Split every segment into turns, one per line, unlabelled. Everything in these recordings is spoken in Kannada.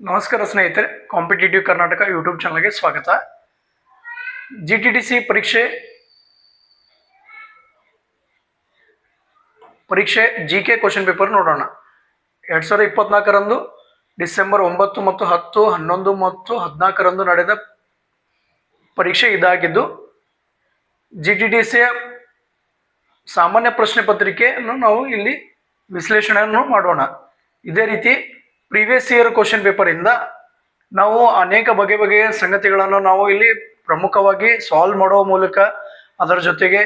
ನಮಸ್ಕಾರ ಸ್ನೇಹಿತರೆ ಕಾಂಪಿಟೇಟಿವ್ ಕರ್ನಾಟಕ ಯೂಟ್ಯೂಬ್ ಚಾನಲ್ಗೆ ಸ್ವಾಗತ. ಜಿ ಟಿ ಟಿ ಸಿ ಪರೀಕ್ಷೆ ಪರೀಕ್ಷೆ ಜಿ ಕೆ ಕ್ವಶನ್ ಪೇಪರ್ ನೋಡೋಣ. ಎರಡು ಸಾವಿರದ ಇಪ್ಪತ್ನಾಲ್ಕರಂದು ಡಿಸೆಂಬರ್ ಒಂಬತ್ತು ಮತ್ತು ಹತ್ತು, ಹನ್ನೊಂದು ಮತ್ತು ಹದಿನಾಲ್ಕರಂದು ನಡೆದ ಪರೀಕ್ಷೆ ಇದಾಗಿದ್ದು ಜಿ ಟಿ ಟಿ ಸಿಯ ಸಾಮಾನ್ಯ ಪ್ರಶ್ನೆ ಪತ್ರಿಕೆಯನ್ನು ನಾವು ಇಲ್ಲಿ ವಿಶ್ಲೇಷಣೆಯನ್ನು ಮಾಡೋಣ. ಇದೇ ರೀತಿ ಪ್ರೀವಿಯಸ್ ಇಯರ್ ಕ್ವಶನ್ ಪೇಪರಿಂದ ನಾವು ಅನೇಕ ಬಗೆ ಬಗೆಯ ಸಂಗತಿಗಳನ್ನು ನಾವು ಇಲ್ಲಿ ಪ್ರಮುಖವಾಗಿ ಸಾಲ್ವ್ ಮಾಡುವ ಮೂಲಕ, ಅದರ ಜೊತೆಗೆ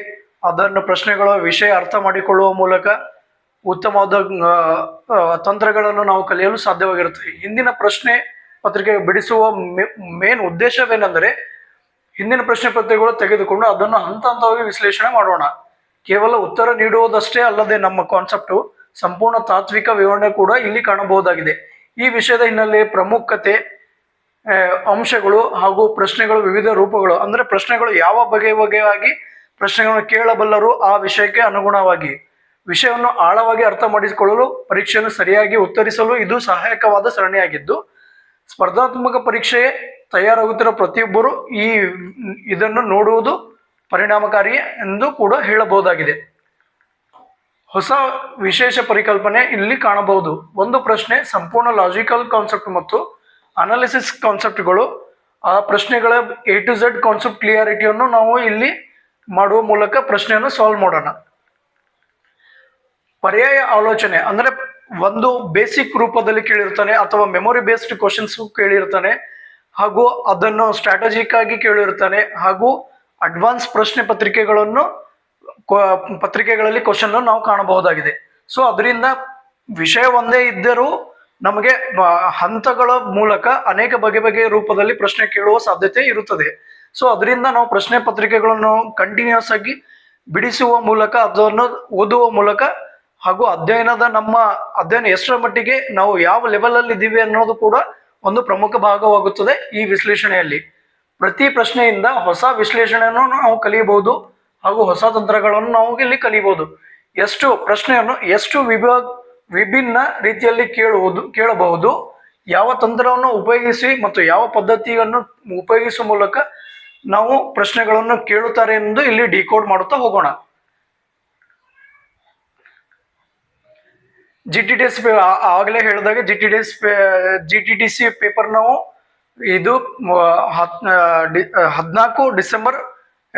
ಅದನ್ನು ಪ್ರಶ್ನೆಗಳ ವಿಷಯ ಅರ್ಥ ಮಾಡಿಕೊಳ್ಳುವ ಮೂಲಕ ಉತ್ತಮವಾದ ತಂತ್ರಗಳನ್ನು ನಾವು ಕಲಿಯಲು ಸಾಧ್ಯವಾಗಿರುತ್ತದೆ ಹಿಂದಿನ ಪ್ರಶ್ನೆ ಪತ್ರಿಕೆ ಬಿಡಿಸುವ ಮೇನ್ ಉದ್ದೇಶವೇನೆಂದರೆ ಹಿಂದಿನ ಪ್ರಶ್ನೆ ಪತ್ರಿಕೆಗಳು ತೆಗೆದುಕೊಂಡು ಅದನ್ನು ಹಂತ ಹಂತವಾಗಿ ವಿಶ್ಲೇಷಣೆ ಮಾಡೋಣ. ಕೇವಲ ಉತ್ತರ ನೀಡುವುದಷ್ಟೇ ಅಲ್ಲದೆ ನಮ್ಮ ಕಾನ್ಸೆಪ್ಟು ಸಂಪೂರ್ಣ ತಾತ್ವಿಕ ವಿವರಣೆ ಕೂಡ ಇಲ್ಲಿ ಕಾಣಬಹುದಾಗಿದೆ. ಈ ವಿಷಯದ ಹಿನ್ನೆಲೆ ಪ್ರಮುಖತೆ ಅಂಶಗಳು ಹಾಗೂ ಪ್ರಶ್ನೆಗಳು ವಿವಿಧ ರೂಪಗಳು, ಅಂದರೆ ಪ್ರಶ್ನೆಗಳು ಯಾವ ಬಗೆ ಬಗೆಯಾಗಿ ಪ್ರಶ್ನೆಗಳನ್ನು ಕೇಳಬಲ್ಲರು ಆ ವಿಷಯಕ್ಕೆ ಅನುಗುಣವಾಗಿ, ವಿಷಯವನ್ನು ಆಳವಾಗಿ ಅರ್ಥ ಮಾಡಿಸಿಕೊಳ್ಳಲು, ಪರೀಕ್ಷೆಯನ್ನು ಸರಿಯಾಗಿ ಉತ್ತರಿಸಲು ಇದು ಸಹಾಯಕವಾದ ಸರಣಿಯಾಗಿದ್ದು, ಸ್ಪರ್ಧಾತ್ಮಕ ಪರೀಕ್ಷೆ ತಯಾರಾಗುತ್ತಿರುವ ಪ್ರತಿಯೊಬ್ಬರು ಈ, ಇದನ್ನು ನೋಡುವುದು ಪರಿಣಾಮಕಾರಿ ಎಂದು ಕೂಡ ಹೇಳಬಹುದಾಗಿದೆ. ಹೊಸ ವಿಶೇಷ ಪರಿಕಲ್ಪನೆ ಇಲ್ಲಿ ಕಾಣಬಹುದು. ಒಂದು ಪ್ರಶ್ನೆ ಸಂಪೂರ್ಣ ಲಾಜಿಕಲ್ ಕಾನ್ಸೆಪ್ಟ್ ಮತ್ತು ಅನಾಲಿಸಿಸ್ ಕಾನ್ಸೆಪ್ಟ್ಗಳು ಆ ಪ್ರಶ್ನೆಗಳ ಎ ಟು ಝೆಡ್ ಕಾನ್ಸೆಪ್ಟ್ ಕ್ಲಿಯಾರಿಟಿಯನ್ನು ನಾವು ಇಲ್ಲಿ ಮಾಡುವ ಮೂಲಕ ಪ್ರಶ್ನೆಯನ್ನು ಸಾಲ್ವ್ ಮಾಡೋಣ. ಪರ್ಯಾಯ ಆಲೋಚನೆ ಅಂದ್ರೆ ಒಂದು ಬೇಸಿಕ್ ರೂಪದಲ್ಲಿ ಕೇಳಿರ್ತಾನೆ ಅಥವಾ ಮೆಮೊರಿ ಬೇಸ್ಡ್ ಕ್ವಶನ್ಸ್ ಕೇಳಿರ್ತಾನೆ. ಹಾಗೂ ಅದನ್ನು ಸ್ಟ್ರಾಟಜಿಕ್ ಆಗಿ ಕೇಳಿರ್ತಾನೆ. ಹಾಗೂ ಅಡ್ವಾನ್ಸ್ ಪ್ರಶ್ನೆ ಪತ್ರಿಕೆಗಳನ್ನು ಪತ್ರಿಕೆಗಳಲ್ಲಿ ಕ್ವಶನ್ ನಾವು ಕಾಣಬಹುದಾಗಿದೆ. ಸೊ ಅದರಿಂದ ವಿಷಯ ಒಂದೇ ಇದ್ದರೂ ನಮಗೆ ಹಂತಗಳ ಮೂಲಕ ಅನೇಕ ಬಗೆ ಬಗೆಯ ರೂಪದಲ್ಲಿ ಪ್ರಶ್ನೆ ಕೇಳುವ ಸಾಧ್ಯತೆ ಇರುತ್ತದೆ. ಸೊ ಅದರಿಂದ ನಾವು ಪ್ರಶ್ನೆ ಪತ್ರಿಕೆಗಳನ್ನು ಕಂಟಿನ್ಯೂಸ್ ಆಗಿ ಬಿಡಿಸುವ ಮೂಲಕ, ಅದನ್ನು ಓದುವ ಮೂಲಕ ಹಾಗೂ ಅಧ್ಯಯನದ ನಮ್ಮ ಅಧ್ಯಯನ ಎಷ್ಟರ ಮಟ್ಟಿಗೆ ನಾವು ಯಾವ ಲೆವೆಲ್ ಅಲ್ಲಿ ಇದ್ದೀವಿ ಅನ್ನೋದು ಕೂಡ ಒಂದು ಪ್ರಮುಖ ಭಾಗವಾಗುತ್ತದೆ ಈ ವಿಶ್ಲೇಷಣೆಯಲ್ಲಿ. ಪ್ರತಿ ಪ್ರಶ್ನೆಯಿಂದ ಹೊಸ ವಿಶ್ಲೇಷಣೆಯನ್ನು ನಾವು ಕಲಿಯಬಹುದು. ಹಾಗೂ ಹೊಸ ತಂತ್ರಗಳನ್ನು ನಾವು ಇಲ್ಲಿ ಕಲಿಬಹುದು ಎಷ್ಟು ಪ್ರಶ್ನೆಯನ್ನು ಎಷ್ಟು ವಿಭಾಗ ವಿಭಿನ್ನ ರೀತಿಯಲ್ಲಿ ಕೇಳುವುದು, ಕೇಳಬಹುದು, ಯಾವ ತಂತ್ರವನ್ನು ಉಪಯೋಗಿಸಿ ಮತ್ತು ಯಾವ ಪದ್ಧತಿಯನ್ನು ಉಪಯೋಗಿಸುವ ಮೂಲಕ ನಾವು ಪ್ರಶ್ನೆಗಳನ್ನು ಕೇಳುತ್ತಾರೆ ಎಂದು ಇಲ್ಲಿ ಡಿಕೋಡ್ ಮಾಡುತ್ತಾ ಹೋಗೋಣ. ಜಿ ಟಿ ಡಿ ಎಸ್ ಆಗಲೇ ಹೇಳಿದಾಗ G T D S G T D C paper ನಾವು ಇದು ಹದಿನಾಲ್ಕು ಡಿಸೆಂಬರ್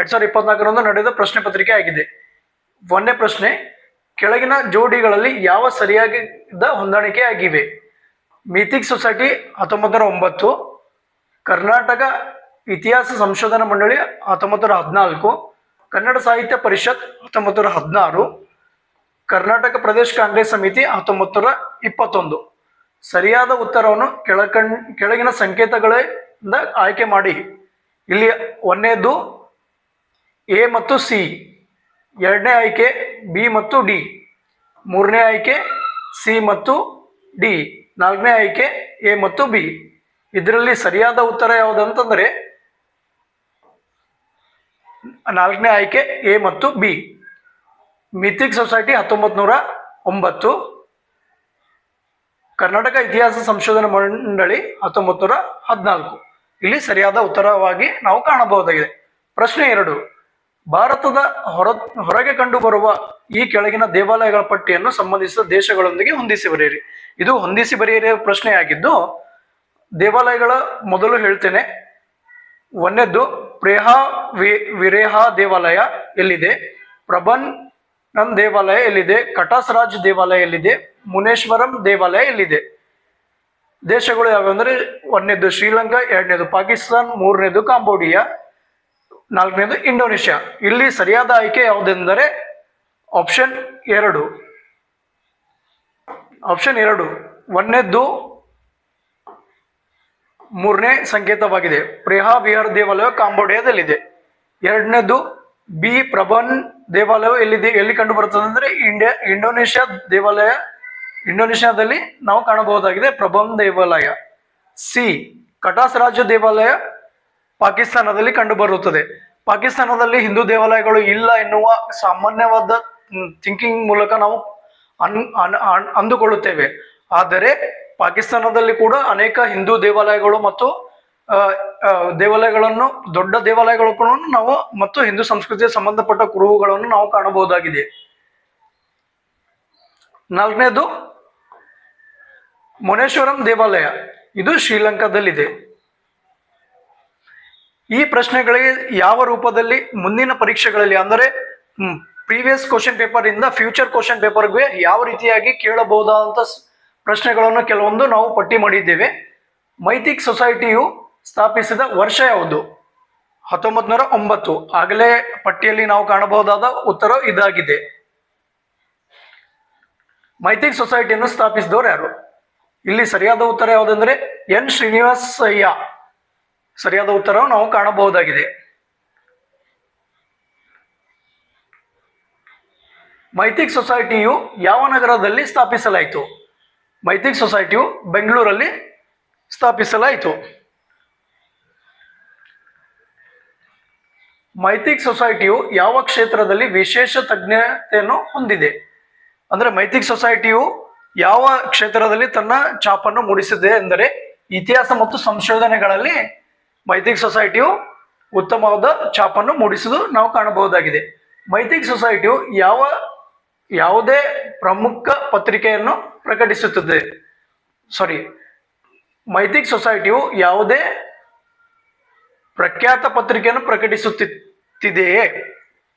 ಎರಡ್ ಸಾವಿರದ ಇಪ್ಪತ್ನಾಲ್ಕರಂದು ನಡೆದ ಪ್ರಶ್ನೆ ಪತ್ರಿಕೆ ಆಗಿದೆ. ಒಂದನೇ ಪ್ರಶ್ನೆ, ಕೆಳಗಿನ ಜೋಡಿಗಳಲ್ಲಿ ಯಾವ ಸರಿಯಾಗಿದ್ದ ಹೊಂದಾಣಿಕೆ ಆಗಿವೆ? ಮಿಥಿಕ್ ಸೊಸೈಟಿ ಹತ್ತೊಂಬತ್ತರ ಒಂಬತ್ತು, ಕರ್ನಾಟಕ ಇತಿಹಾಸ ಸಂಶೋಧನಾ ಮಂಡಳಿ ಹತ್ತೊಂಬತ್ತರ ಹದಿನಾಲ್ಕು, ಕನ್ನಡ ಸಾಹಿತ್ಯ ಪರಿಷತ್ ಹತ್ತೊಂಬತ್ತರ ಹದಿನಾರು, ಕರ್ನಾಟಕ ಪ್ರದೇಶ ಕಾಂಗ್ರೆಸ್ ಸಮಿತಿ ಹತ್ತೊಂಬತ್ತರ ಇಪ್ಪತ್ತೊಂದು. ಸರಿಯಾದ ಉತ್ತರವನ್ನು ಕೆಳಕಣ್, ಕೆಳಗಿನ ಸಂಕೇತಗಳಿಂದ ಆಯ್ಕೆ ಮಾಡಿ. ಇಲ್ಲಿ ಒಂದನೇದು ಎ ಮತ್ತು ಸಿ. ಎರಡನೇ ಆಯ್ಕೆ ಬಿ ಮತ್ತು ಡಿ. ಮೂರನೇ ಆಯ್ಕೆ ಸಿ ಮತ್ತು ಡಿ. ನಾಲ್ಕನೇ ಆಯ್ಕೆ ಎ ಮತ್ತು ಬಿ. ಇದರಲ್ಲಿ ಸರಿಯಾದ ಉತ್ತರ ಯಾವುದಂತಂದರೆ ನಾಲ್ಕನೇ ಆಯ್ಕೆ ಎ ಮತ್ತು ಬಿ. ಮಿಥಿಕ್ ಸೊಸೈಟಿ ಹತ್ತೊಂಬತ್ತು ನೂರ ಒಂಬತ್ತು. ಕರ್ನಾಟಕ ಇತಿಹಾಸ ಸಂಶೋಧನಾ ಮಂಡಳಿ ಹತ್ತೊಂಬತ್ತು ನೂರ ಹದಿನಾಲ್ಕು. ಇಲ್ಲಿ ಸರಿಯಾದ ಉತ್ತರವಾಗಿ ನಾವು ಕಾಣಬಹುದಾಗಿದೆ. ಪ್ರಶ್ನೆ ಎರಡು. ಭಾರತದ ಹೊರ ಹೊರಗೆ ಕಂಡುಬರುವ ಈ ಕೆಳಗಿನ ದೇವಾಲಯಗಳ ಪಟ್ಟಿಯನ್ನು ಸಂಬಂಧಿಸಿದ ದೇಶಗಳೊಂದಿಗೆ ಹೊಂದಿಸಿ ಬರೆಯಿರಿ. ಇದು ಹೊಂದಿಸಿ ಬರೆಯಿರಿ ಪ್ರಶ್ನೆಯಾಗಿದ್ದು, ದೇವಾಲಯಗಳ ಮೊದಲು ಹೇಳ್ತೇನೆ ಒಂದೆದ್ದು ಪ್ರೇಹಾ ವಿ ವಿರೇಹ ದೇವಾಲಯ ಎಲ್ಲಿದೆ? ಪ್ರಬನ್ ನನ್ ದೇವಾಲಯ ಎಲ್ಲಿದೆ? ಕಟಾಸರಾಜ್ ದೇವಾಲಯ ಎಲ್ಲಿದೆ? ಮುನೇಶ್ವರಂ ದೇವಾಲಯ ಎಲ್ಲಿದೆ? ದೇಶಗಳು ಯಾವ್ಯಾವ ಒಂದನೇದು ಶ್ರೀಲಂಕಾ ಎರಡನೇದು ಪಾಕಿಸ್ತಾನ್ ಮೂರನೇದು ಕಾಂಬೋಡಿಯಾ ನಾಲ್ಕನೇದು ಇಂಡೋನೇಷ್ಯಾ. ಇಲ್ಲಿ ಸರಿಯಾದ ಆಯ್ಕೆ ಯಾವುದೆಂದರೆ ಆಪ್ಷನ್ ಎರಡು. ಆಪ್ಷನ್ ಎರಡು. ಒಂದನೇದ್ದು ಮೂರನೇ ಸಂಕೇತವಾಗಿದೆ. ಪ್ರೇಹಾ ವಿಹಾರ್ ದೇವಾಲಯ ಕಾಂಬೋಡಿಯಾದಲ್ಲಿದೆ. ಎರಡನೇದು ಬಿ ಪ್ರಬನ್ ದೇವಾಲಯ ಎಲ್ಲಿದೆ? ಎಲ್ಲಿ ಕಂಡು ಬರುತ್ತದೆ ಅಂದ್ರೆ ಇಂಡಿಯಾ, ಇಂಡೋನೇಷ್ಯಾ ದೇವಾಲಯ. ಇಂಡೋನೇಷ್ಯಾದಲ್ಲಿ ನಾವು ಕಾಣಬಹುದಾಗಿದೆ ಪ್ರಬನ್ ದೇವಾಲಯ. ಸಿ ಕಟಾಸ್ ರಾಜ್ಯ ದೇವಾಲಯ. ಪಾಕಿಸ್ತಾನದಲ್ಲಿ ಕಂಡುಬರುತ್ತದೆ. ಪಾಕಿಸ್ತಾನದಲ್ಲಿ ಹಿಂದೂ ದೇವಾಲಯಗಳು ಇಲ್ಲ ಎನ್ನುವ ಸಾಮಾನ್ಯವಾದ ಥಿಂಕಿಂಗ್ ಮೂಲಕ ನಾವು ಅನ್ ಅಂದುಕೊಳ್ಳುತ್ತೇವೆ. ಆದರೆ ಪಾಕಿಸ್ತಾನದಲ್ಲಿ ಕೂಡ ಅನೇಕ ಹಿಂದೂ ದೇವಾಲಯಗಳು ಮತ್ತು ದೇವಾಲಯಗಳನ್ನು, ದೊಡ್ಡ ದೇವಾಲಯಗಳು ಕೂಡ ನಾವು ಮತ್ತು ಹಿಂದೂ ಸಂಸ್ಕೃತಿಗೆ ಸಂಬಂಧಪಟ್ಟ ಕುರುಹುಗಳನ್ನು ನಾವು ಕಾಣಬಹುದಾಗಿದೆ. ನಾಲ್ಕನೇದು ಮುನೇಶ್ವರಂ ದೇವಾಲಯ. ಇದು ಶ್ರೀಲಂಕಾದಲ್ಲಿದೆ. ಈ ಪ್ರಶ್ನೆಗಳಿಗೆ ಯಾವ ರೂಪದಲ್ಲಿ ಮುಂದಿನ ಪರೀಕ್ಷೆಗಳಲ್ಲಿ ಅಂದರೆ ಪ್ರೀವಿಯಸ್ ಕ್ವಶನ್ ಪೇಪರ್ ಇಂದ ಫ್ಯೂಚರ್ ಕ್ವಶನ್ ಪೇಪರ್ಗೆ ಯಾವ ರೀತಿಯಾಗಿ ಕೇಳಬಹುದಾದಂತ ಸ್- ಪ್ರಶ್ನೆಗಳನ್ನು ಕೆಲವೊಂದು ನಾವು ಪಟ್ಟಿ ಮಾಡಿದ್ದೇವೆ. ಮೈತಿಕ್ ಸೊಸೈಟಿಯು ಸ್ಥಾಪಿಸಿದ ವರ್ಷ ಯಾವುದು? ಹತ್ತೊಂಬತ್ ನೂರ ಒಂಬತ್ತು. ಆಗಲೇ ಪಟ್ಟಿಯಲ್ಲಿ ನಾವು ಕಾಣಬಹುದಾದ ಉತ್ತರ ಇದಾಗಿದೆ. ಮೈತಿಕ್ ಸೊಸೈಟಿಯನ್ನು ಸ್ಥಾಪಿಸಿದವರು ಯಾರು? ಇಲ್ಲಿ ಸರಿಯಾದ ಉತ್ತರ ಯಾವುದಂದ್ರೆ ಎನ್ ಶ್ರೀನಿವಾಸಯ್ಯ. ಸರಿಯಾದ ಉತ್ತರವು ನಾವು ಕಾಣಬಹುದಾಗಿದೆ. ಮೈತಿಕ್ ಸೊಸೈಟಿಯು ಯಾವ ನಗರದಲ್ಲಿ ಸ್ಥಾಪಿಸಲಾಯಿತು? ಮೈತಿಕ್ ಸೊಸೈಟಿಯು ಬೆಂಗಳೂರಲ್ಲಿ ಸ್ಥಾಪಿಸಲಾಯಿತು. ಮೈತಿಕ್ ಸೊಸೈಟಿಯು ಯಾವ ಕ್ಷೇತ್ರದಲ್ಲಿ ವಿಶೇಷ ತಜ್ಞತೆಯನ್ನು ಹೊಂದಿದೆ? ಅಂದರೆ ಮೈತಿಕ್ ಸೊಸೈಟಿಯು ಯಾವ ಕ್ಷೇತ್ರದಲ್ಲಿ ತನ್ನ ಛಾಪನ್ನು ಮೂಡಿಸಿದೆ? ಎಂದರೆ ಇತಿಹಾಸ ಮತ್ತು ಸಂಶೋಧನೆಗಳಲ್ಲಿ ಮೈತಿಕ್ ಸೊಸೈಟಿಯು ಉತ್ತಮವಾದ ಛಾಪನ್ನು ಮೂಡಿಸುವುದು ನಾವು ಕಾಣಬಹುದಾಗಿದೆ. ಮೈತಿಕ್ ಸೊಸೈಟಿಯು ಯಾವ, ಯಾವುದೇ ಪ್ರಮುಖ ಪತ್ರಿಕೆಯನ್ನು ಪ್ರಕಟಿಸುತ್ತದೆ. ಸಾರಿ ಮೈತಿಕ್ ಸೊಸೈಟಿಯು ಯಾವುದೇ ಪ್ರಖ್ಯಾತ ಪತ್ರಿಕೆಯನ್ನು ಪ್ರಕಟಿಸುತ್ತಿದೆಯೇ?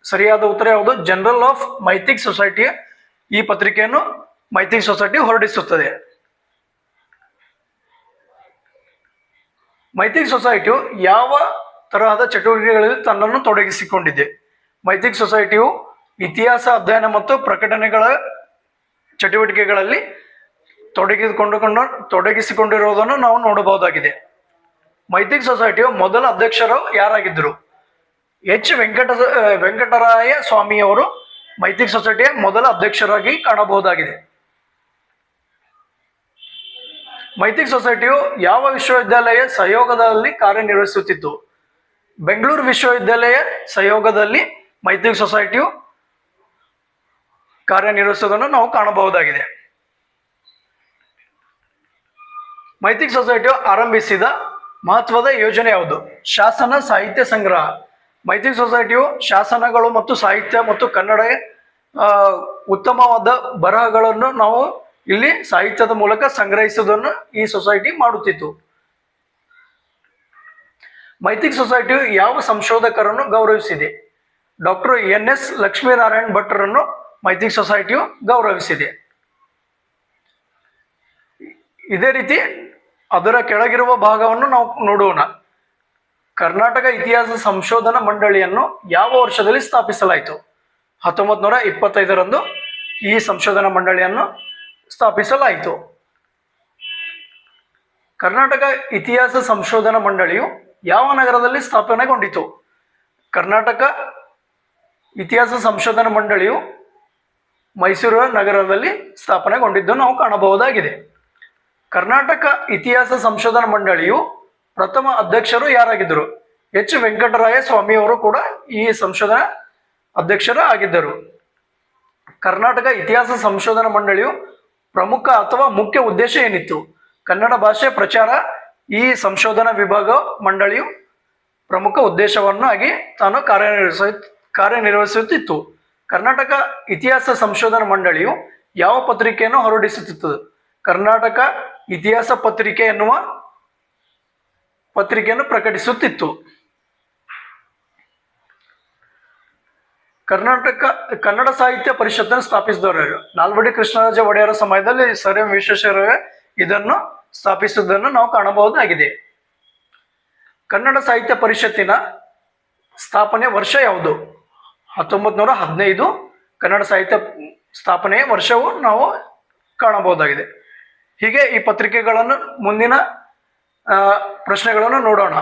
ಸರಿಯಾದ ಉತ್ತರ ಯಾವುದು? ಜನರಲ್ ಆಫ್ ಮೈತಿಕ್ ಸೊಸೈಟಿಯ ಈ ಪತ್ರಿಕೆಯನ್ನು ಮೈತಿಕ್ ಸೊಸೈಟಿ ಹೊರಡಿಸುತ್ತದೆ. ಮೈತಿಕ್ ಸೊಸೈಟಿಯು ಯಾವ ತರಹದ ಚಟುವಟಿಕೆಗಳಲ್ಲಿ ತನ್ನನ್ನು ತೊಡಗಿಸಿಕೊಂಡಿದೆ? ಮೈತ್ರಿ ಸೊಸೈಟಿಯು ಇತಿಹಾಸ ಅಧ್ಯಯನ ಮತ್ತು ಪ್ರಕಟಣೆಗಳ ಚಟುವಟಿಕೆಗಳಲ್ಲಿ ತೊಡಗಿಸಿಕೊಂಡುಕೊಂಡ ತೊಡಗಿಸಿಕೊಂಡಿರುವುದನ್ನು ನಾವು ನೋಡಬಹುದಾಗಿದೆ. ಮೈತ್ರಿ ಸೊಸೈಟಿಯು ಮೊದಲ ಅಧ್ಯಕ್ಷರು ಯಾರಾಗಿದ್ದರು? ಎಚ್. ವೆಂಕಟ, ವೆಂಕಟರಾಯ ಸ್ವಾಮಿಯವರು ಮೈತ್ರಿ ಸೊಸೈಟಿಯ ಮೊದಲ ಅಧ್ಯಕ್ಷರಾಗಿ ಕಾಣಬಹುದಾಗಿದೆ. ಮೈತಿಕ್ ಸೊಸೈಟಿಯು ಯಾವ ವಿಶ್ವವಿದ್ಯಾಲಯ ಸಹಯೋಗದಲ್ಲಿ ಕಾರ್ಯನಿರ್ವಹಿಸುತ್ತಿತ್ತು ಬೆಂಗಳೂರು ವಿಶ್ವವಿದ್ಯಾಲಯ ಸಹಯೋಗದಲ್ಲಿ ಮೈತ್ರಿ ಸೊಸೈಟಿಯು ಕಾರ್ಯನಿರ್ವಹಿಸುವುದನ್ನು ನಾವು ಕಾಣಬಹುದಾಗಿದೆ. ಮೈತ್ರಿ ಸೊಸೈಟಿಯು ಆರಂಭಿಸಿದ ಮಹತ್ವದ ಯೋಜನೆ ಯಾವುದು? ಶಾಸನ ಸಾಹಿತ್ಯ ಸಂಗ್ರಹ. ಮೈತ್ರಿ ಸೊಸೈಟಿಯು ಶಾಸನಗಳು ಮತ್ತು ಸಾಹಿತ್ಯ ಮತ್ತು ಕನ್ನಡ ಉತ್ತಮವಾದ ಬರಹಗಳನ್ನು ನಾವು ಇಲ್ಲಿ ಸಾಹಿತ್ಯದ ಮೂಲಕ ಸಂಗ್ರಹಿಸುವುದನ್ನು ಈ ಸೊಸೈಟಿ ಮಾಡುತ್ತಿತ್ತು. ಮೈತ್ರಿಕ್ ಸೊಸೈಟಿಯು ಯಾವ ಸಂಶೋಧಕರನ್ನು ಗೌರವಿಸಿದೆ? ಡಾಕ್ಟರ್ ಎನ್ ಎಸ್ ಲಕ್ಷ್ಮೀನಾರಾಯಣ್ ಭಟ್ರನ್ನು ಮೈತ್ರಿಕ್ ಸೊಸೈಟಿಯು ಗೌರವಿಸಿದೆ. ಇದೇ ರೀತಿ ಅದರ ಕೆಳಗಿರುವ ಭಾಗವನ್ನು ನಾವು ನೋಡೋಣ. ಕರ್ನಾಟಕ ಇತಿಹಾಸ ಸಂಶೋಧನಾ ಮಂಡಳಿಯನ್ನು ಯಾವ ವರ್ಷದಲ್ಲಿ ಸ್ಥಾಪಿಸಲಾಯಿತು? ಹತ್ತೊಂಬತ್ತು ನೂರ ಇಪ್ಪತ್ತೈದರಂದು ಈ ಸಂಶೋಧನಾ ಮಂಡಳಿಯನ್ನು ಸ್ಥಾಪಿಸಲಾಯಿತು. ಕರ್ನಾಟಕ ಇತಿಹಾಸ ಸಂಶೋಧನಾ ಮಂಡಳಿಯು ಯಾವ ನಗರದಲ್ಲಿ ಸ್ಥಾಪನೆಗೊಂಡಿತು? ಕರ್ನಾಟಕ ಇತಿಹಾಸ ಸಂಶೋಧನಾ ಮಂಡಳಿಯು ಮೈಸೂರು ನಗರದಲ್ಲಿ ಸ್ಥಾಪನೆಗೊಂಡಿದ್ದು ನಾವು ಕಾಣಬಹುದಾಗಿದೆ. ಕರ್ನಾಟಕ ಇತಿಹಾಸ ಸಂಶೋಧನಾ ಮಂಡಳಿಯು ಪ್ರಥಮ ಅಧ್ಯಕ್ಷರು ಯಾರಾಗಿದ್ದರು? ಎಚ್. ವೆಂಕಟರಾಯ ಸ್ವಾಮಿಯವರು ಕೂಡ ಈ ಸಂಶೋಧನಾ ಅಧ್ಯಕ್ಷರು ಆಗಿದ್ದರು. ಕರ್ನಾಟಕ ಇತಿಹಾಸ ಸಂಶೋಧನಾ ಮಂಡಳಿಯು ಪ್ರಮುಖ ಅಥವಾ ಮುಖ್ಯ ಉದ್ದೇಶ ಏನಿತ್ತು? ಕನ್ನಡ ಭಾಷೆ ಪ್ರಚಾರ, ಈ ಸಂಶೋಧನಾ ವಿಭಾಗ ಮಂಡಳಿಯು ಪ್ರಮುಖ ಉದ್ದೇಶವನ್ನು ಆಗಿ ತಾನು ಕಾರ್ಯನಿರ್ವಹಿಸ ಕಾರ್ಯನಿರ್ವಹಿಸುತ್ತಿತ್ತು. ಕರ್ನಾಟಕ ಇತಿಹಾಸ ಸಂಶೋಧನಾ ಮಂಡಳಿಯು ಯಾವ ಪತ್ರಿಕೆಯನ್ನು ಹೊರಡಿಸುತ್ತಿತ್ತು? ಕರ್ನಾಟಕ ಇತಿಹಾಸ ಪತ್ರಿಕೆ ಎನ್ನುವ ಪತ್ರಿಕೆಯನ್ನು ಪ್ರಕಟಿಸುತ್ತಿತ್ತು. ಕರ್ನಾಟಕ, ಕನ್ನಡ ಸಾಹಿತ್ಯ ಪರಿಷತ್ತನ್ನು ಸ್ಥಾಪಿಸಿದವರು ನಾಲ್ವಡಿ ಕೃಷ್ಣರಾಜ ಒಡೆಯರ ಸಮಯದಲ್ಲಿ ಸರ್ ಎಂ ವಿಶ್ವೇಶ್ವರಯ್ಯ ಇದನ್ನು ಸ್ಥಾಪಿಸುವುದನ್ನು ನಾವು ಕಾಣಬಹುದಾಗಿದೆ. ಕನ್ನಡ ಸಾಹಿತ್ಯ ಪರಿಷತ್ತಿನ ಸ್ಥಾಪನೆ ವರ್ಷ ಯಾವುದು? ಹತ್ತೊಂಬತ್ತು ನೂರ ಹದಿನೈದು ಕನ್ನಡ ಸಾಹಿತ್ಯ ಸ್ಥಾಪನೆಯ ವರ್ಷವು ನಾವು ಕಾಣಬಹುದಾಗಿದೆ. ಹೀಗೆ ಈ ಪತ್ರಿಕೆಗಳನ್ನು ಮುಂದಿನ ಪ್ರಶ್ನೆಗಳನ್ನು ನೋಡೋಣ.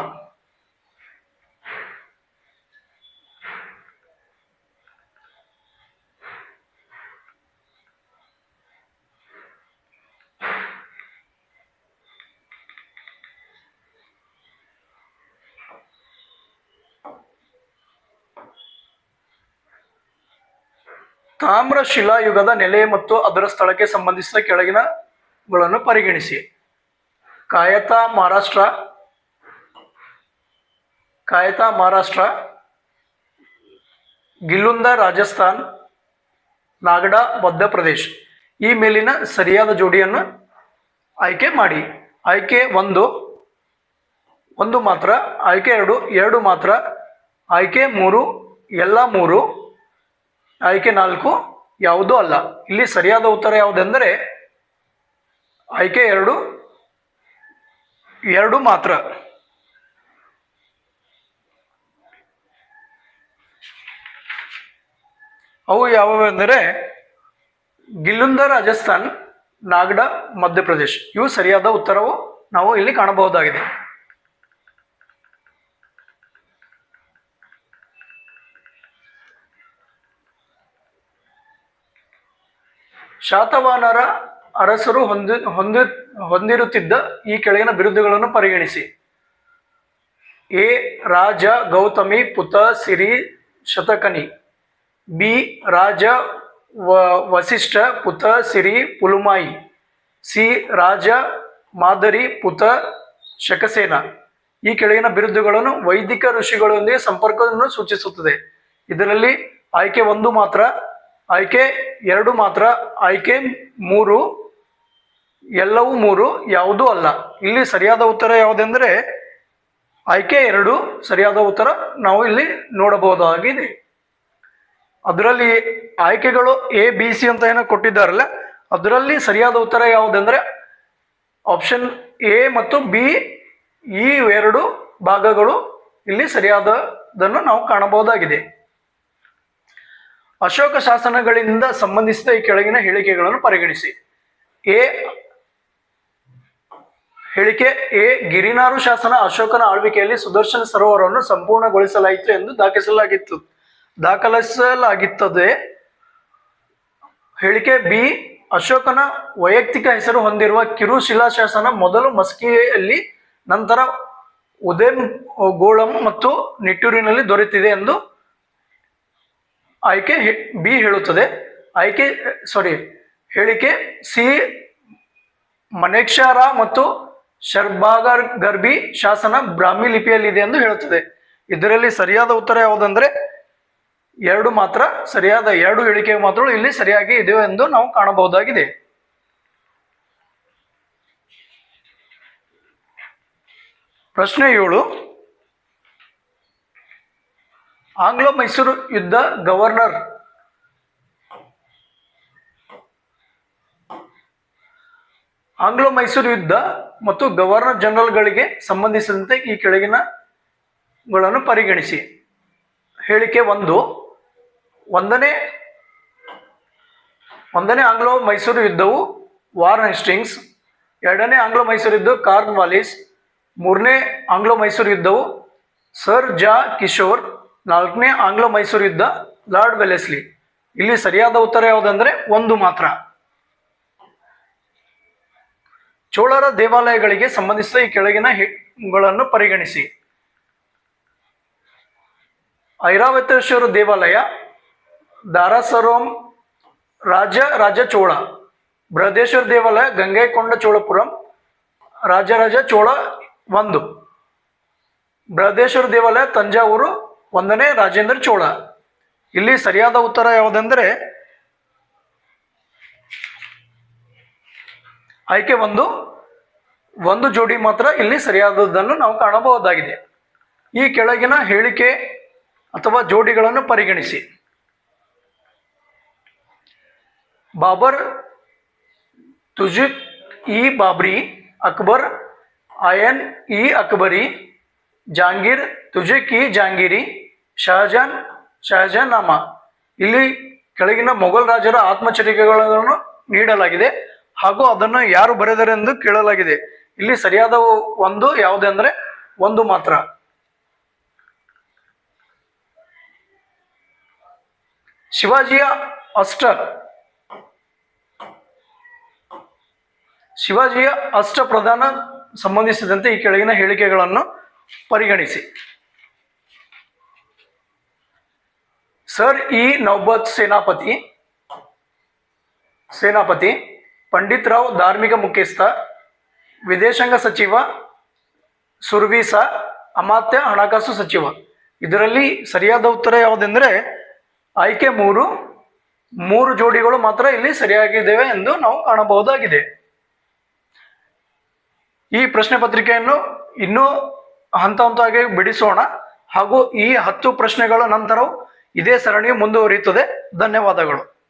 ತಾಮ್ರ ಶಿಲಾಯುಗದ ನೆಲೆ ಮತ್ತು ಅದರ ಸ್ಥಳಕ್ಕೆ ಸಂಬಂಧಿಸಿದ ಕೆಳಗಿನಗಳನ್ನು ಪರಿಗಣಿಸಿ. ಕಾಯತಾ ಮಹಾರಾಷ್ಟ್ರ ಕಾಯತಾ ಮಹಾರಾಷ್ಟ್ರ, ಗಿಲ್ಲುಂದ ರಾಜಸ್ಥಾನ್, ನಾಗಡ ಮಧ್ಯಪ್ರದೇಶ್ ಈ ಮೇಲಿನ ಸರಿಯಾದ ಜೋಡಿಯನ್ನು ಆಯ್ಕೆ ಮಾಡಿ. ಆಯ್ಕೆ ಒಂದು ಒಂದು ಮಾತ್ರ, ಆಯ್ಕೆ ಎರಡು ಎರಡು ಮಾತ್ರ, ಆಯ್ಕೆ ಮೂರು, ಎಲ್ಲ ಮೂರು. ಆಯ್ಕೆ ನಾಲ್ಕು ಯಾವುದೂ ಅಲ್ಲ. ಇಲ್ಲಿ ಸರಿಯಾದ ಉತ್ತರ ಯಾವುದೆಂದರೆ ಆಯ್ಕೆ ಎರಡು ಎರಡು ಮಾತ್ರ. ಅವು ಯಾವುವೆಂದರೆ ಗಿಲ್ಲುಂದ ರಾಜಸ್ಥಾನ್, ನಾಗಡ, ಮಧ್ಯಪ್ರದೇಶ್. ಇವು ಸರಿಯಾದ ಉತ್ತರವು ನಾವು ಇಲ್ಲಿ ಕಾಣಬಹುದಾಗಿದೆ. ಶಾತವಾಹನರ ಅರಸರು ಹೊಂದಿ ಹೊಂದಿ, ಹೊಂದಿರುತ್ತಿದ್ದ ಈ ಕೆಳಗಿನ ಬಿರುದುಗಳನ್ನು ಪರಿಗಣಿಸಿ. ಎ. ರಾಜ ಗೌತಮಿ ಪುತ ಸಿರಿ ಶತಕನಿ. ಬಿ. ರಾಜ ವ, ವಸಿಷ್ಠ ಪುತ ಸಿರಿ ಪುಲುಮಾಯಿ. ಸಿ. ರಾಜ ಮಾದರಿ ಪುತ ಶಕಸೇನ. ಈ ಕೆಳಗಿನ ಬಿರುದುಗಳನ್ನು ವೈದಿಕ ಋಷಿಗಳೊಂದಿಗೆ ಸಂಪರ್ಕವನ್ನು ಸೂಚಿಸುತ್ತದೆ. ಇದರಲ್ಲಿ ಆಯ್ಕೆ ಒಂದು ಮಾತ್ರ. ಆಯ್ಕೆ ಎರಡು ಮಾತ್ರ, ಆಯ್ಕೆ ಮೂರು, ಎಲ್ಲವೂ ಮೂರು, ಯಾವುದೂ ಅಲ್ಲ. ಇಲ್ಲಿ ಸರಿಯಾದ ಉತ್ತರ ಯಾವುದೆಂದರೆ, ಆಯ್ಕೆ ಎರಡು, ಸರಿಯಾದ ಉತ್ತರ ನಾವು ಇಲ್ಲಿ ನೋಡಬಹುದಾಗಿದೆ. ಅದರಲ್ಲಿ ಆಯ್ಕೆಗಳು ಎ ಬಿ ಸಿ ಅಂತ ಏನೋ ಕೊಟ್ಟಿದ್ದಾರಲ್ಲ, ಅದರಲ್ಲಿ ಸರಿಯಾದ ಉತ್ತರ ಯಾವುದೆಂದರೆ ಆಪ್ಷನ್ ಎ ಮತ್ತು ಬಿ ಈ ಎರಡು ಭಾಗಗಳು ಇಲ್ಲಿ ಸರಿಯಾದದನ್ನು ನಾವು ಕಾಣಬಹುದಾಗಿದೆ. ಅಶೋಕ ಶಾಸನಗಳಿಂದ ಸಂಬಂಧಿಸಿದ ಈ ಕೆಳಗಿನ ಹೇಳಿಕೆಗಳನ್ನು ಪರಿಗಣಿಸಿ. ಎ, ಹೇಳಿಕೆ, ಎ, ಗಿರಿನಾರು ಶಾಸನ ಅಶೋಕನ ಆಳ್ವಿಕೆಯಲ್ಲಿ ಸುದರ್ಶನ ಸರೋವರವನ್ನು ಸಂಪೂರ್ಣಗೊಳಿಸಲಾಯಿತು ಎಂದು ದಾಖಲಿಸಲಾಗಿತ್ತು. ದಾಖಲಿಸಲಾಗಿತ್ತದೆ. ಹೇಳಿಕೆ ಬಿ, ಅಶೋಕನ ವೈಯಕ್ತಿಕ ಹೆಸರು ಹೊಂದಿರುವ ಕಿರು ಶಿಲಾಶಾಸನ ಮೊದಲು ಮಸ್ಕಿಯಲ್ಲಿ, ನಂತರ ಉದಯಂ ಗೋಳಂ ಮತ್ತು ನಿಟ್ಟೂರಿನಲ್ಲಿ ದೊರೆತಿದೆ ಎಂದು ಆಯ್ಕೆ ಬಿ ಹೇಳುತ್ತದೆ. ಆಯ್ಕೆ ಸಾರಿ ಹೇಳಿಕೆ ಸಿ, ಮನೇಕ್ಷಾರ ಮತ್ತು ಶರ್ಬಾಗರ್ ಗರ್ಭಿ ಶಾಸನ ಬ್ರಾಹ್ಮಿ ಲಿಪಿಯಲ್ಲಿದೆ ಎಂದು ಹೇಳುತ್ತದೆ. ಇದರಲ್ಲಿ ಸರಿಯಾದ ಉತ್ತರ ಯಾವುದಂದ್ರೆ, ಎರಡು ಮಾತ್ರ, ಸರಿಯಾದ ಎರಡು ಹೇಳಿಕೆ ಮಾತ್ರಗಳು ಇಲ್ಲಿ ಸರಿಯಾಗಿ ಇದೆ ಎಂದು ನಾವು ಕಾಣಬಹುದಾಗಿದೆ. ಪ್ರಶ್ನೆ ಏಳು ಆಂಗ್ಲೋ ಮೈಸೂರು ಯುದ್ಧ ಗವರ್ನರ್. ಆಂಗ್ಲೋ ಮೈಸೂರು ಯುದ್ಧ ಮತ್ತು ಗವರ್ನರ್ ಜನರಲ್ಗಳಿಗೆ ಸಂಬಂಧಿಸಿದಂತೆ ಈ ಕೆಳಗಿನಗಳನ್ನು ಪರಿಗಣಿಸಿ. ಹೇಳಿಕೆ ಒಂದು, ಒಂದನೇ ಒಂದನೇ ಆಂಗ್ಲೋ ಮೈಸೂರು ಯುದ್ಧವು ವಾರ್ನ್ ಹೆಸ್ಟಿಂಗ್ಸ್, ಎರಡನೇ ಆಂಗ್ಲೋ ಮೈಸೂರು ಯುದ್ಧ ಕಾರ್ನ್ ವಾಲಿಸ್, ಮೂರನೇ ಆಂಗ್ಲೋ ಮೈಸೂರು ಯುದ್ಧವು ಸರ್ ಜಾ ಕಿಶೋರ್ ನಾಲ್ಕನೇ ಆಂಗ್ಲೋ ಮೈಸೂರು ಯುದ್ಧ ಲಾರ್ಡ್ ವೆಲೆಸ್ಲಿ ಇಲ್ಲಿ ಸರಿಯಾದ ಉತ್ತರ ಯಾವುದಂದ್ರೆ ಒಂದು ಮಾತ್ರ. ಚೋಳರ ದೇವಾಲಯಗಳಿಗೆ ಸಂಬಂಧಿಸಿದ ಈ ಕೆಳಗಿನ ಗಳನ್ನು ಪರಿಗಣಿಸಿ. ಐರಾವತೇಶ್ವರ ದೇವಾಲಯ ದಾರಾಸರೋಂ ರಾಜ ರಾಜ ಚೋಳ, ಬೃಹದೇಶ್ವರ ದೇವಾಲಯ ಗಂಗೈಕೊಂಡ ಚೋಳಪುರಂ ರಾಜರಾಜ ಚೋಳ ಒಂದು. ಬೃಹದೇಶ್ವರ ದೇವಾಲಯ, ತಂಜಾವೂರು ಒಂದನೇ ರಾಜೇಂದ್ರ ಚೋಳ. ಇಲ್ಲಿ ಸರಿಯಾದ ಉತ್ತರ ಯಾವುದೆಂದರೆ, ಆಯ್ಕೆ ಒಂದು ಒಂದು ಜೋಡಿ ಮಾತ್ರ ಇಲ್ಲಿ ಸರಿಯಾದದ್ದನ್ನು ನಾವು ಕಾಣಬಹುದಾಗಿದೆ. ಈ ಕೆಳಗಿನ ಹೇಳಿಕೆ ಅಥವಾ ಜೋಡಿಗಳನ್ನು ಪರಿಗಣಿಸಿ. ಬಾಬರ್, ತುಜಿಕ್ ಇ ಬಾಬ್ರಿ, ಅಕ್ಬರ್ ಆಯನ್ ಇ ಅಕ್ಬರಿ, ಜಾಂಗೀರ್, ತುಜಿಕ್ ಇ ಜಾಂಗೀರಿ ಶಹಜಾನ್ ಶಹಜಾನ್ ನಾಮ ಇಲ್ಲಿ ಕೆಳಗಿನ ಮೊಘಲ್ ರಾಜರ ಆತ್ಮಚರಿಕೆಗಳನ್ನು ನೀಡಲಾಗಿದೆ ಹಾಗೂ ಅದನ್ನು ಯಾರು ಬರೆದರೆ ಎಂದು ಕೇಳಲಾಗಿದೆ. ಇಲ್ಲಿ ಸರಿಯಾದ ಒಂದು ಯಾವುದೆಂದರೆ ಒಂದು ಮಾತ್ರ. ಶಿವಾಜಿಯ ಅಷ್ಟ ಶಿವಾಜಿಯ ಅಷ್ಟ ಪ್ರಧಾನ ಸಂಬಂಧಿಸಿದಂತೆ ಈ ಕೆಳಗಿನ ಹೇಳಿಕೆಗಳನ್ನು ಪರಿಗಣಿಸಿ. ಸರ್ ಇ ನೌಬತ್ ಸೇನಾಪತಿ ಸೇನಾಪತಿ ಪಂಡಿತ್ ರಾವ್ ಧಾರ್ಮಿಕ ಮುಖ್ಯಸ್ಥ ವಿದೇಶಾಂಗ ಸಚಿವ ಸುರ್ವೀಸ ಅಮಾತ್ಯ ಹಣಕಾಸು ಸಚಿವ ಇದರಲ್ಲಿ ಸರಿಯಾದ ಉತ್ತರ ಯಾವುದೆಂದರೆ ಆಯ್ಕೆ ಮೂರು ಮೂರು ಜೋಡಿಗಳು ಮಾತ್ರ ಇಲ್ಲಿ ಸರಿಯಾಗಿದ್ದೇವೆ ಎಂದು ನಾವು ಕಾಣಬಹುದಾಗಿದೆ ಈ ಪ್ರಶ್ನೆ ಪತ್ರಿಕೆಯನ್ನು ಇನ್ನೂ ಹಂತ ಹಂತವಾಗಿ ಬಿಡಿಸೋಣ ಹಾಗೂ ಈ ಹತ್ತು ಪ್ರಶ್ನೆಗಳ ನಂತರವೂ ಇದೇ ಸರಣಿಯು ಮುಂದುವರಿಯುತ್ತದೆ. ಧನ್ಯವಾದಗಳು.